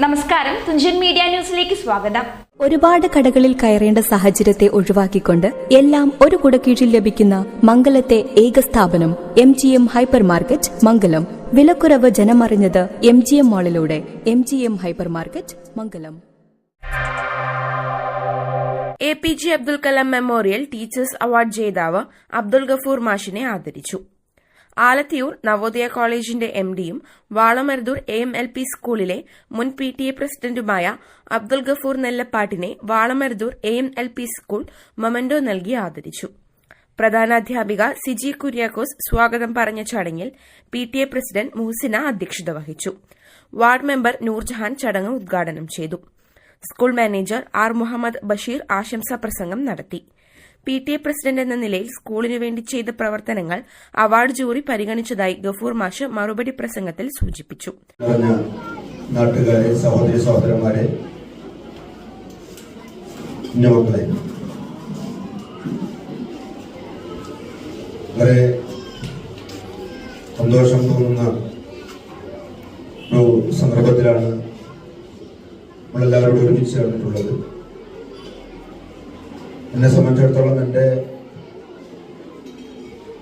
നമസ്കാരം. തുഞ്ചൻ മീഡിയ ന്യൂസിലേക്ക് സ്വാഗതം. ഒരുപാട് കടകളിൽ കയറേണ്ട സാഹചര്യത്തെ ഒഴിവാക്കിക്കൊണ്ട് എല്ലാം ഒരു കുടക്കീഴിൽ ലഭിക്കുന്ന മംഗലത്തെ ഏക സ്ഥാപനം M G M hyper market Mangalam. വിലക്കുറവ് ജനമറിഞ്ഞത് M G M മാളിലൂടെ M G M hyper market Mangalam. A P J Abdul Kalam memorial teachers award ജേതാവ് അബ്ദുൽ ഗഫൂർ മാഷിനെ ആദരിച്ചു. ആലത്തിയൂർ നവോദയ കോളേജിന്റെ എം ഡിയും Valamaruthur A M L P സ്കൂളിലെ മുൻ പി ടി എ പ്രസിഡന്റുമായ Abdul Gafoor നെല്ലപ്പാട്ടിനെ Valamaruthur A M L P school memento നൽകി ആദരിച്ചു. പ്രധാനാധ്യാപിക സിജി കുര്യാക്കോസ് സ്വാഗതം പറഞ്ഞ ചടങ്ങിൽ P T A president Muhasina അധ്യക്ഷത വഹിച്ചു. വാർഡ് മെമ്പർ നൂർജഹാൻ ചടങ്ങ് ഉദ്ഘാടനം ചെയ്തു. School manager R Muhammad Basheer ആശംസാ പ്രസംഗം നടത്തി. പി ടി എ പ്രസിഡന്റ് എന്ന നിലയിൽ സ്കൂളിനു വേണ്ടി ചെയ്ത പ്രവർത്തനങ്ങൾ അവാർഡ് ജൂറി പരിഗണിച്ചതായി ഗഫൂർ മാഷ് മറുപടി പ്രസംഗത്തിൽ സൂചിപ്പിച്ചു. നാട്ടുകാരെ സഹോദരി സഹോദരന്മാരെ വളരെ സന്തോഷം തോന്നുന്ന ഒരു സന്ദർഭത്തിലാണ് നമ്മളെല്ലാവരോടും ഒരുമിച്ച് ചേർന്നിട്ടുള്ളത്. എന്നെ സംബന്ധിച്ചിടത്തോളം എന്റെ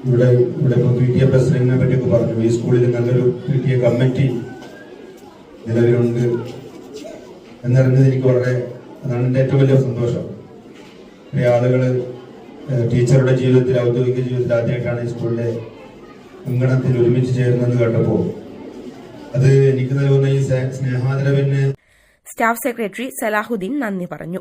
ഇവിടെ ഇവിടെ ഇപ്പോൾ പി ടി എ പ്രസിഡന്റിനെ പറ്റിയൊക്കെ പറഞ്ഞു. ഈ സ്കൂളിൽ നല്ലൊരു പി ടി എ കമ്മിറ്റി നിലവിലുണ്ട് എന്നറിഞ്ഞത് എനിക്ക് വളരെ അതാണ് എന്റെ ഏറ്റവും വലിയ സന്തോഷം. ഈ ആളുകൾ ടീച്ചറുടെ ജീവിതത്തിൽ ഔദ്യോഗിക ജീവിതത്തിൽ ആദ്യമായിട്ടാണ് ഈ സ്കൂളിലെ അങ്കണത്തിൽ ഒരുമിച്ച് ചേരുന്നത് കേട്ടപ്പോൾ അത് എനിക്ക് നൽകുന്ന ഈ സ്നേ- സ്നേഹാദരവിന് സ്റ്റാഫ് സെക്രട്ടറി സലാഹുദ്ദീൻ നന്ദി പറഞ്ഞു.